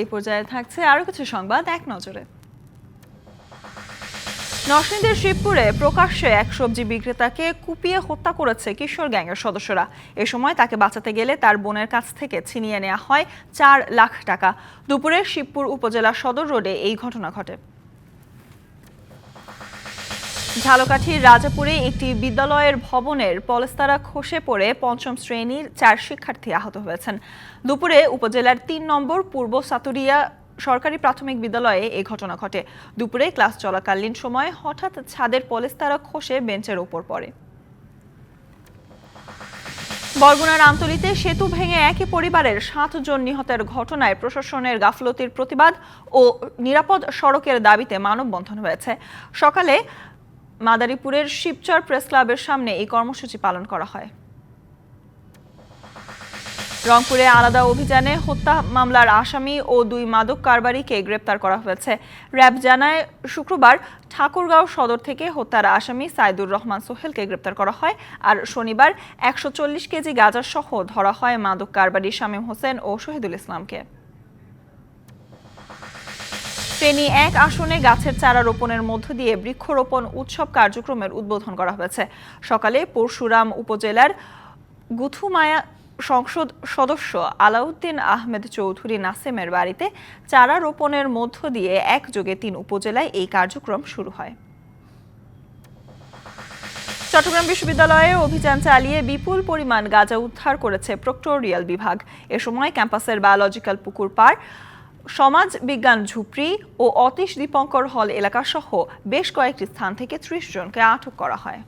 এই পর্যায়ে থাকছে আরও কিছু সংবাদ, এক নজরে। নরসিংদীর শিবপুরে প্রকাশ্যে এক সবজি বিক্রেতাকে কুপিয়ে হত্যা করেছে কিশোর গ্যাংয়ের সদস্যরা। এ সময় তাকে বাঁচাতে গেলে তার বোনের কাছ থেকে ছিনিয়ে নেওয়া হয় চার লাখ টাকা। দুপুরে শিবপুর উপজেলা সদর রোডে এই ঘটনা ঘটে। ঝালকাঠির রাজাপুরে একটি বিদ্যালয়ের ভবনের পলেস্তারা খসে পড়ে পঞ্চম শ্রেণির চার শিক্ষার্থী আহত হয়েছেন। দুপুরে উপজেলার তিন নম্বর পূর্ব সাতুরিয়া সরকারি প্রাথমিক বিদ্যালয়ে এই ঘটনা ঘটে। দুপুরে ক্লাস চলাকালীন সময় হঠাৎ ছাদের পলেস্তারা খসে বেঞ্চের ওপর পড়ে। বরগুনার আমতলিতে সেতু ভেঙে একই পরিবারের সাতজন নিহতের ঘটনায় প্রশাসনের গাফলতির প্রতিবাদ ও নিরাপদ সড়কের দাবিতে মানববন্ধন হয়েছে। সকালে মাদারীপুরের শিবচর প্রেস ক্লাবের সামনে এই কর্মসূচি পালন করা হয়। রংপুরে আলাদা অভিযানে হত্যা মামলার আসামি ও দুই মাদক কারবারিকে গ্রেপ্তার করা হয়েছে। র্যাব জানায়, শুক্রবার ঠাকুরগাঁও সদর থেকে হত্যার আসামি সাইদুর রহমান সোহেলকে গ্রেপ্তার করা হয় আর শনিবার একশো চল্লিশ কেজি গাঁজা সহ ধরা হয় মাদক কারবারি শামীম হোসেন ও শহীদুল ইসলামকে। ফেনী এক আসনে গাছের চারা রোপণের মধ্য দিয়ে বৃক্ষরোপণ উৎসব কার্যক্রমের উদ্বোধন করা হয়েছে। সকালে পরশুরাম উপজেলার গুথুমায়া সংসদ সদস্য আলাউদ্দিন আহমেদ চৌধুরী নাসেমের বাড়িতে চারা রোপণের মধ্য দিয়ে একযোগে তিন উপজেলায় এই কার্যক্রম শুরু হয়। চট্টগ্রাম বিশ্ববিদ্যালয়ে অভিযান চালিয়ে বিপুল পরিমাণ গাঁজা উদ্ধার করেছে প্রক্টোরিয়াল বিভাগ। এ সময় ক্যাম্পাসের বায়োলজিক্যাল পুকুর পাড় সমাজ বিজ্ঞান ঝুপড়ি ও অতীশ দীপঙ্কর হল এলাকাসহ বেশ কয়েকটি স্থান থেকে ত্রিশ জনকে আটক করা হয়।